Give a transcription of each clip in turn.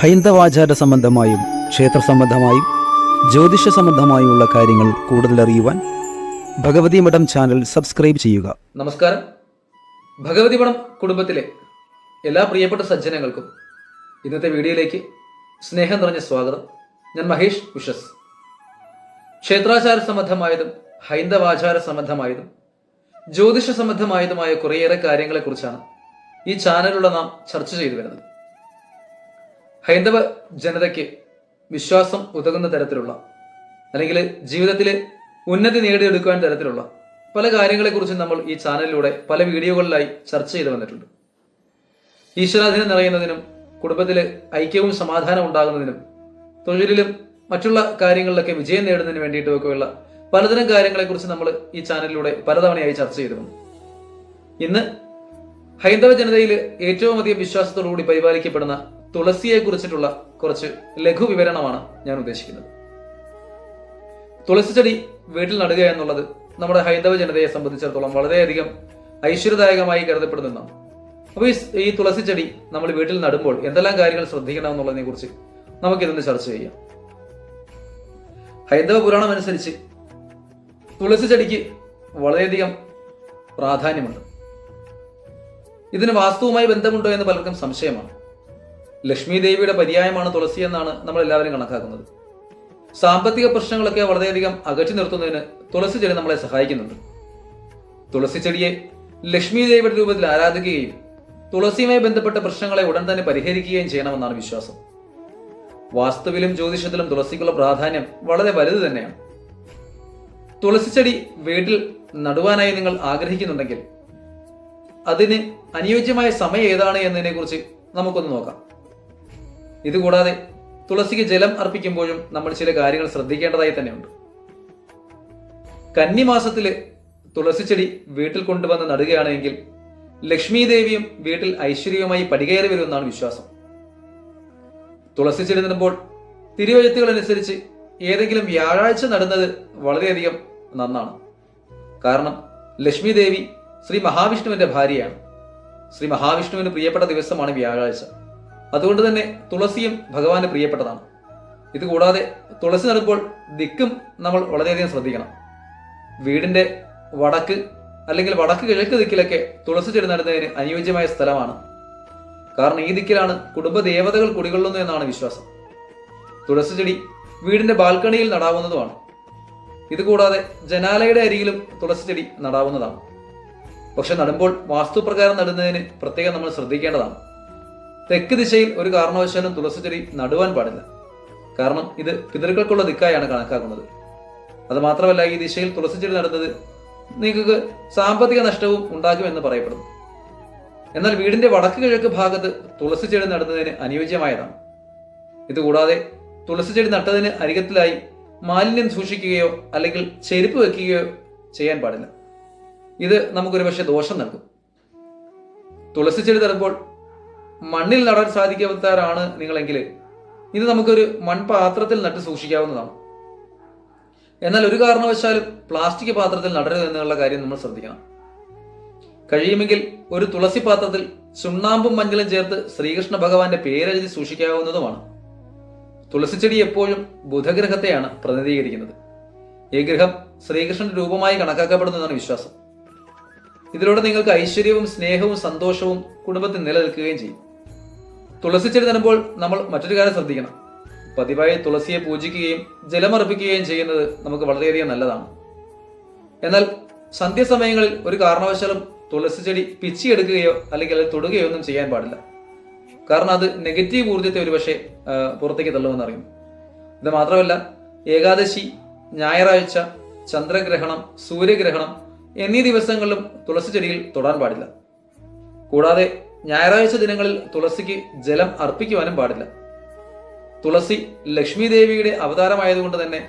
ഹൈന്ദവാചാര സംബന്ധമായും ക്ഷേത്ര സംബന്ധമായും ജ്യോതിഷ സംബന്ധമായുമുള്ള കാര്യങ്ങൾ കൂടുതൽ അറിയുവാൻ ഭഗവതി മഠം ചാനൽ സബ്സ്ക്രൈബ് ചെയ്യുക. നമസ്കാരം. ഭഗവതി മഠം കുടുംബത്തിലെ എല്ലാ പ്രിയപ്പെട്ട സജ്ജനങ്ങൾക്കും ഇന്നത്തെ വീഡിയോയിലേക്ക് സ്നേഹം നിറഞ്ഞ സ്വാഗതം. ഞാൻ മഹേഷ് വിഷസ് ക്ഷേത്രാചാര സംബന്ധമായതും ഹൈന്ദവാചാര സംബന്ധമായതും ജ്യോതിഷ സംബന്ധമായതുമായ കുറേയേറെ കാര്യങ്ങളെക്കുറിച്ചാണ് ഈ ചാനലിലുള്ള നാം ചർച്ച ചെയ്തു വരുന്നത്. ഹൈന്ദവ ജനതയ്ക്ക് വിശ്വാസം ഉതകുന്ന തരത്തിലുള്ള അല്ലെങ്കിൽ ജീവിതത്തിൽ ഉന്നതി നേടിയെടുക്കുവാൻ തരത്തിലുള്ള പല കാര്യങ്ങളെക്കുറിച്ചും നമ്മൾ ഈ ചാനലിലൂടെ പല വീഡിയോകളിലായി ചർച്ച ചെയ്തു വന്നിട്ടുണ്ട്. ഈശ്വരാധീനം നിറയുന്നതിനും കുടുംബത്തിൽ ഐക്യവും സമാധാനം ഉണ്ടാകുന്നതിനും തൊഴിലിലും മറ്റുള്ള കാര്യങ്ങളിലൊക്കെ വിജയം നേടുന്നതിന് വേണ്ടിയിട്ടുമൊക്കെയുള്ള പലതരം കാര്യങ്ങളെക്കുറിച്ച് നമ്മൾ ഈ ചാനലിലൂടെ പലതവണയായി ചർച്ച ചെയ്തിരുന്നു ഇന്ന് ഹൈന്ദവ ജനതയിൽ ഏറ്റവും അധികം വിശ്വാസത്തോടുകൂടി പരിപാലിക്കപ്പെടുന്ന തുളസിയെ കുറിച്ചിട്ടുള്ള കുറച്ച് ലഘു വിവരണമാണ് ഞാൻ ഉദ്ദേശിക്കുന്നത്. തുളസി ചെടി വീട്ടിൽ നടുക എന്നുള്ളത് നമ്മുടെ ഹൈന്ദവ ജനതയെ സംബന്ധിച്ചിടത്തോളം വളരെയധികം ഐശ്വര്യദായകമായി കരുതപ്പെടുന്ന ഒന്നാണ് അപ്പോൾ ഈ ഈ തുളസി ചെടി നമ്മൾ വീട്ടിൽ നടുമ്പോൾ എന്തെല്ലാം കാര്യങ്ങൾ ശ്രദ്ധിക്കണം എന്നുള്ളതിനെ കുറിച്ച് നമുക്കിതൊന്ന് ചർച്ച ചെയ്യാം. ഹൈന്ദവ പുരാണം അനുസരിച്ച് തുളസി ചെടിക്ക് വളരെയധികം പ്രാധാന്യമുണ്ട്. ഇതിന് വാസ്തുവുമായി ബന്ധമുണ്ടോ എന്ന് പലർക്കും സംശയമാണ്. ലക്ഷ്മി ദേവിയുടെ പര്യായമാണ് തുളസി എന്നാണ് നമ്മൾ എല്ലാവരും കണക്കാക്കുന്നത്. സാമ്പത്തിക പ്രശ്നങ്ങളൊക്കെ വളരെയധികം അകറ്റി നിർത്തുന്നതിന് തുളസി ചെടി നമ്മളെ സഹായിക്കുന്നുണ്ട്. തുളസി ചെടിയെ ലക്ഷ്മി ദേവിയുടെ രൂപത്തിൽ ആരാധിക്കുകയും തുളസിയുമായി ബന്ധപ്പെട്ട പ്രശ്നങ്ങളെ ഉടൻ തന്നെ പരിഹരിക്കുകയും ചെയ്യണമെന്നാണ് വിശ്വാസം. വാസ്തുവിലും ജ്യോതിഷത്തിലും തുളസിക്കുള്ള പ്രാധാന്യം വളരെ വലുത് തന്നെയാണ്. തുളസി ചെടി വീട്ടിൽ നടുവാനായി നിങ്ങൾ ആഗ്രഹിക്കുന്നുണ്ടെങ്കിൽ അതിന് അനുയോജ്യമായ സമയം ഏതാണ് എന്നതിനെ കുറിച്ച് നമുക്കൊന്ന് നോക്കാം. ഇതുകൂടാതെ തുളസിക്ക് ജലം അർപ്പിക്കുമ്പോഴും നമ്മൾ ചില കാര്യങ്ങൾ ശ്രദ്ധിക്കേണ്ടതായി തന്നെയുണ്ട്. കന്നിമാസത്തിൽ തുളസി ചെടി വീട്ടിൽ കൊണ്ടുവന്ന് നടുകയാണെങ്കിൽ ലക്ഷ്മി ദേവിയും വീട്ടിൽ ഐശ്വര്യവുമായി പടികയറി വരുമെന്നാണ് വിശ്വാസം. തുളസി ചെടി നടുമ്പോൾ തിരുവഴുത്തുകൾ അനുസരിച്ച് ഏതെങ്കിലും വ്യാഴാഴ്ച നടുന്നത് വളരെയധികം നന്നാണ്. കാരണം ലക്ഷ്മി ദേവി ശ്രീ മഹാവിഷ്ണുവിന്റെ ഭാര്യയാണ്. ശ്രീ മഹാവിഷ്ണുവിന് പ്രിയപ്പെട്ട ദിവസമാണ് വ്യാഴാഴ്ച. അതുകൊണ്ട് തന്നെ തുളസിയും ഭഗവാന് പ്രിയപ്പെട്ടതാണ്. ഇതുകൂടാതെ തുളസി നടുമ്പോൾ ദിക്കും നമ്മൾ വളരെയധികം ശ്രദ്ധിക്കണം. വീടിന്റെ വടക്ക് അല്ലെങ്കിൽ വടക്ക് കിഴക്ക് ദിക്കിലൊക്കെ തുളസി ചെടി നടുന്നതിന് അനുയോജ്യമായ സ്ഥലമാണ്. കാരണം ഈ ദിക്കിലാണ് കുടുംബ ദേവതകൾ കുടികൊള്ളുന്നു എന്നാണ് വിശ്വാസം. തുളസി ചെടി വീടിന്റെ ബാൽക്കണിയിൽ നടാവുന്നതുമാണ്. ഇതുകൂടാതെ ജനാലയുടെ അരികിലും തുളസി ചെടി നടാവുന്നതാണ്. പക്ഷെ നടുമ്പോൾ വാസ്തുപ്രകാരം നടുന്നതിന് പ്രത്യേകം നമ്മൾ ശ്രദ്ധിക്കേണ്ടതാണ്. തെക്ക് ദിശയിൽ ഒരു കാരണവശാലും തുളസി ചെടി നടുവാൻ പാടില്ല. കാരണം ഇത് പിതൃക്കൾക്കുള്ള ദിക്കായാണ് കണക്കാക്കുന്നത്. അത് മാത്രമല്ല ഈ ദിശയിൽ തുളസി ചെടി നടുന്നത് നിങ്ങൾക്ക് സാമ്പത്തിക നഷ്ടവും ഉണ്ടാകുമെന്ന് പറയപ്പെടുന്നു. എന്നാൽ വീടിന്റെ വടക്ക് കിഴക്ക് ഭാഗത്ത് തുളസി ചെടി നടുന്നതിന് അനുയോജ്യമായതാണ്. ഇതുകൂടാതെ തുളസി ചെടി നട്ടതിന് അരികത്തിലായി മാലിന്യം സൂക്ഷിക്കുകയോ അല്ലെങ്കിൽ ചെരുപ്പ് വെക്കുകയോ ചെയ്യാൻ പാടില്ല. ഇത് നമുക്കൊരു പക്ഷേ ദോഷം നൽകും. തുളസി ചെടി നടുമ്പോൾ മണ്ണിൽ നടാൻ സാധിക്കാത്തവരാണ് നിങ്ങളെങ്കിൽ ഇത് നമുക്കൊരു മൺപാത്രത്തിൽ നട്ട് സൂക്ഷിക്കാവുന്നതാണ്. എന്നാൽ ഒരു കാരണവശാലും പ്ലാസ്റ്റിക് പാത്രത്തിൽ നടരുത് എന്നുള്ള കാര്യം നമ്മൾ ശ്രദ്ധിക്കണം. കഴിയുമെങ്കിൽ ഒരു തുളസി പാത്രത്തിൽ ചുണ്ണാമ്പും മഞ്ഞളും ചേർത്ത് ശ്രീകൃഷ്ണ ഭഗവാന്റെ പേരെഴുതി സൂക്ഷിക്കാവുന്നതുമാണ്. തുളസി ചെടി എപ്പോഴും ബുധഗ്രഹത്തെയാണ് പ്രതിനിധീകരിക്കുന്നത്. ഈ ഗ്രഹം ശ്രീകൃഷ്ണന്റെ രൂപമായി കണക്കാക്കപ്പെടുന്നതാണ് വിശ്വാസം. ഇതിലൂടെ നിങ്ങൾക്ക് ഐശ്വര്യവും സ്നേഹവും സന്തോഷവും കുടുംബത്തിൽ നിലനിൽക്കുകയും ചെയ്യും. തുളസിച്ചെടി തരുമ്പോൾ നമ്മൾ മറ്റൊരു കാര്യം ശ്രദ്ധിക്കണം. പതിവായി തുളസിയെ പൂജിക്കുകയും ജലമർപ്പിക്കുകയും ചെയ്യുന്നത് നമുക്ക് വളരെയധികം നല്ലതാണ്. എന്നാൽ സന്ധ്യസമയങ്ങളിൽ ഒരു കാരണവശാലും തുളസി ചെടി പിച്ചിയെടുക്കുകയോ അല്ലെങ്കിൽ അത് തൊടുകയോ ഒന്നും ചെയ്യാൻ പാടില്ല. കാരണം അത് നെഗറ്റീവ് ഊർജത്തെ ഒരുപക്ഷെ പുറത്തേക്ക് തള്ളുമെന്നറിയും ഇത് മാത്രമല്ല ഏകാദശി ഞായറാഴ്ച ചന്ദ്രഗ്രഹണം സൂര്യഗ്രഹണം എന്നീ ദിവസങ്ങളിലും തുളസി ചെടിയിൽ തൊടാൻ പാടില്ല. കൂടാതെ ഞായറാഴ്ച ദിനങ്ങളിൽ തുളസിക്ക് ജലം അർപ്പിക്കുവാനും പാടില്ല. തുളസി ലക്ഷ്മി ദേവിയുടെ അവതാരമായതുകൊണ്ട് തന്നെ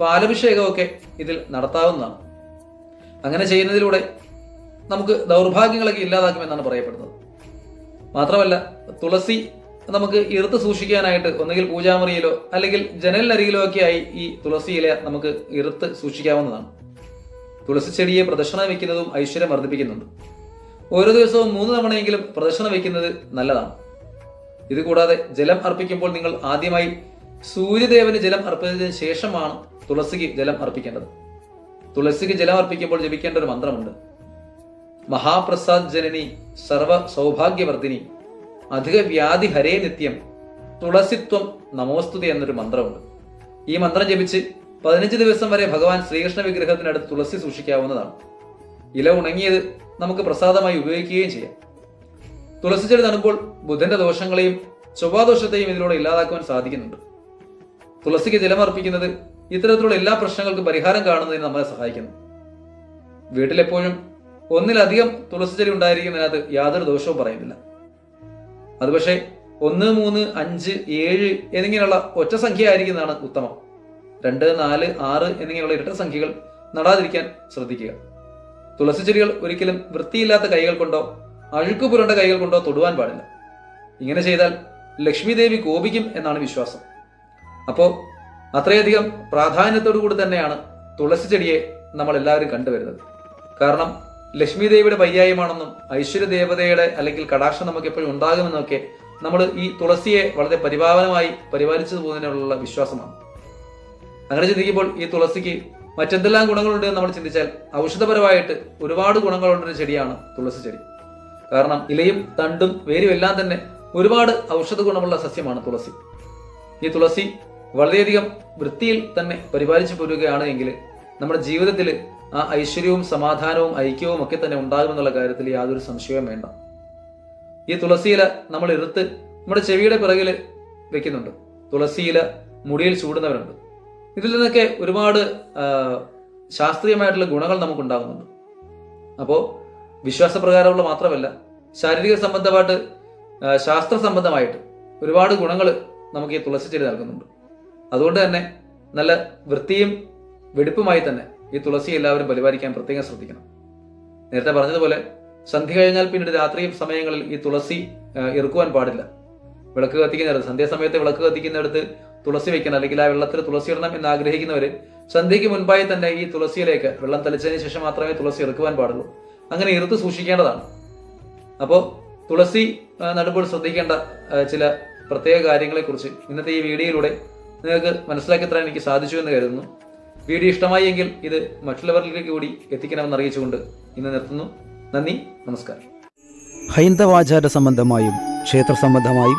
പാലഭിഷേകമൊക്കെ ഇതിൽ നടത്താവുന്നതാണ്. അങ്ങനെ ചെയ്യുന്നതിലൂടെ നമുക്ക് ദൗർഭാഗ്യങ്ങളൊക്കെ ഇല്ലാതാക്കുമെന്നാണ് പറയപ്പെടുന്നത്. മാത്രമല്ല തുളസി നമുക്ക് ഇറുത്ത് സൂക്ഷിക്കാനായിട്ട് ഒന്നുകിൽ പൂജാമുറിയിലോ അല്ലെങ്കിൽ ജനലിനരികിലോ ഒക്കെ ആയി ഈ തുളസി ഇല നമുക്ക് ഇറുത്ത് സൂക്ഷിക്കാവുന്നതാണ്. തുളസി ചെടിയെ പ്രദക്ഷിണം വയ്ക്കുന്നതും ഐശ്വര്യം വർദ്ധിപ്പിക്കുന്നുണ്ട്. ഓരോ ദിവസവും മൂന്ന് തവണയെങ്കിലും പ്രദക്ഷിണം വയ്ക്കുന്നത് നല്ലതാണ്. ഇത് കൂടാതെ ജലം അർപ്പിക്കുമ്പോൾ നിങ്ങൾ ആദ്യമായി സൂര്യദേവന് ജലം അർപ്പിച്ചതിന് ശേഷമാണ് തുളസിക്ക് ജലം അർപ്പിക്കേണ്ടത്. തുളസിക്ക് ജലം അർപ്പിക്കുമ്പോൾ ജപിക്കേണ്ട ഒരു മന്ത്രമുണ്ട്. മഹാപ്രസാദ് ജനനി സർവ സൗഭാഗ്യവർദ്ധിനി അധിക വ്യാധി ഹരേ നിത്യം തുളസിത്വം നമോസ്തുതി എന്നൊരു മന്ത്രമുണ്ട്. ഈ മന്ത്രം ജപിച്ച് പതിനഞ്ച് ദിവസം വരെ ഭഗവാൻ ശ്രീകൃഷ്ണ വിഗ്രഹത്തിനടുത്ത് തുളസി സൂക്ഷിക്കാവുന്നതാണ്. ഇല ഉണങ്ങിയത് നമുക്ക് പ്രസാദമായി ഉപയോഗിക്കുകയും ചെയ്യാം. തുളസി ചെടി നടുമ്പോൾ ബുധന്റെ ദോഷങ്ങളെയും ചൊവ്വാദോഷത്തെയും ഇതിലൂടെ ഇല്ലാതാക്കുവാൻ സാധിക്കുന്നുണ്ട്. തുളസിക്ക് ജലമർപ്പിക്കുന്നത് ഇത്തരത്തിലുള്ള എല്ലാ പ്രശ്നങ്ങൾക്കും പരിഹാരം കാണുന്നതിന് നമ്മളെ സഹായിക്കുന്നു. വീട്ടിലെപ്പോഴും ഒന്നിലധികം തുളസി ചെടി ഉണ്ടായിരിക്കുന്നതിനകത്ത് യാതൊരു ദോഷവും പറയുന്നില്ല. അത് പക്ഷേ ഒന്ന് മൂന്ന് അഞ്ച് ഏഴ് എന്നിങ്ങനെയുള്ള ഒറ്റ സംഖ്യ ആയിരിക്കുന്നതാണ് ഉത്തമം. രണ്ട് നാല് ആറ് എന്നിങ്ങനെയുള്ള ഇരട്ട സംഖ്യകൾ നടാതിരിക്കാൻ ശ്രദ്ധിക്കുക. തുളസി ചെടികൾ ഒരിക്കലും വൃത്തിയില്ലാത്ത കൈകൾ കൊണ്ടോ അഴുക്ക് പുരണ്ട കൈകൾ കൊണ്ടോ തൊടുവാൻ പാടില്ല. ഇങ്ങനെ ചെയ്താൽ ലക്ഷ്മി ദേവി കോപിക്കും എന്നാണ് വിശ്വാസം. അപ്പോൾ അത്രയധികം പ്രാധാന്യത്തോടു കൂടി തന്നെയാണ് തുളസി ചെടിയെ നമ്മൾ എല്ലാവരും കണ്ടുവരുന്നത്. കാരണം ലക്ഷ്മി ദേവിയുടെ പര്യായമാണെന്നും ഐശ്വര്യ ദേവതയുടെ അല്ലെങ്കിൽ കടാക്ഷം നമുക്ക് എപ്പോഴും ഉണ്ടാകുമെന്നൊക്കെ നമ്മൾ ഈ തുളസിയെ വളരെ പരിപാലനമായി പരിപാലിച്ചു പോകുന്നതിനുള്ള വിശ്വാസമാണ്. അങ്ങനെ ചിന്തിക്കുമ്പോൾ ഈ തുളസിക്ക് മറ്റെന്തെല്ലാം ഗുണങ്ങളുണ്ട് എന്ന് നമ്മൾ ചിന്തിച്ചാൽ ഔഷധപരമായിട്ട് ഒരുപാട് ഗുണങ്ങളുള്ളൊരു ചെടിയാണ് തുളസി ചെടി. കാരണം ഇലയും തണ്ടും വേരും എല്ലാം തന്നെ ഒരുപാട് ഔഷധ ഗുണമുള്ള സസ്യമാണ് തുളസി. ഈ തുളസി വളരെയധികം വൃത്തിയിൽ തന്നെ പരിപാലിച്ചു പോരുകയാണ് എങ്കിൽ നമ്മുടെ ജീവിതത്തിൽ ആ ഐശ്വര്യവും സമാധാനവും ഐക്യവും ഒക്കെ തന്നെ ഉണ്ടാകുമെന്നുള്ള കാര്യത്തിൽ യാതൊരു സംശയവും വേണ്ട. ഈ തുളസിയില നമ്മൾ എടുത്ത് നമ്മുടെ ചെവിയുടെ പിറകിൽ വെക്കുന്നുണ്ട്. തുളസിയില മുടിയിൽ ചൂടുന്നവരുണ്ട്. ഇതിൽ നിന്നൊക്കെ ഒരുപാട് ശാസ്ത്രീയമായിട്ടുള്ള ഗുണങ്ങൾ നമുക്കുണ്ടാകുന്നുണ്ട്. അപ്പോൾ വിശ്വാസപ്രകാരമുള്ള മാത്രമല്ല ശാരീരിക സംബന്ധമായിട്ട് ശാസ്ത്ര സംബന്ധമായിട്ട് ഒരുപാട് ഗുണങ്ങൾ നമുക്ക് ഈ തുളസി ചെടി നൽകുന്നുണ്ട്. അതുകൊണ്ട് തന്നെ നല്ല വൃത്തിയും വെടിപ്പുമായി തന്നെ ഈ തുളസി എല്ലാവരും പരിപാലിക്കാൻ പ്രത്യേകം ശ്രദ്ധിക്കണം. നേരത്തെ പറഞ്ഞതുപോലെ സന്ധ്യ കഴിഞ്ഞാൽ പിന്നീട് രാത്രി സമയങ്ങളിൽ ഈ തുളസി ഇറക്കുവാൻ പാടില്ല. വിളക്ക് കത്തിക്കുന്നിടത്ത് സന്ധ്യാസമയത്ത് വിളക്ക് കത്തിക്കുന്നിടത്ത് തുളസി വെക്കണം അല്ലെങ്കിൽ ആ വെള്ളത്തിൽ തുളസി ഇടണം എന്ന് ആഗ്രഹിക്കുന്നവർ സന്ധ്യയ്ക്ക് മുൻപായി തന്നെ ഈ തുളസിയിലേക്ക് വെള്ളം തളിച്ചതിന് ശേഷം മാത്രമേ തുളസി ഇറുക്കുവാൻ പാടുള്ളൂ. അങ്ങനെ ഇറുത്ത് സൂക്ഷിക്കേണ്ടതാണ്. അപ്പോൾ തുളസി നടുമ്പോൾ ശ്രദ്ധിക്കേണ്ട ചില പ്രത്യേക കാര്യങ്ങളെക്കുറിച്ച് ഇന്നത്തെ ഈ വീഡിയോയിലൂടെ നിങ്ങൾക്ക് മനസ്സിലാക്കി തരാൻ എനിക്ക് സാധിച്ചു എന്ന് കരുതുന്നു. വീഡിയോ ഇഷ്ടമായി എങ്കിൽ ഇത് മറ്റുള്ളവരിലേക്ക് കൂടി എത്തിക്കണമെന്ന് അറിയിച്ചുകൊണ്ട് ഇന്ന് നിർത്തുന്നു. നന്ദി നമസ്കാരം. ഹൈന്ദവാചാര സംബന്ധമായും ക്ഷേത്ര സംബന്ധമായും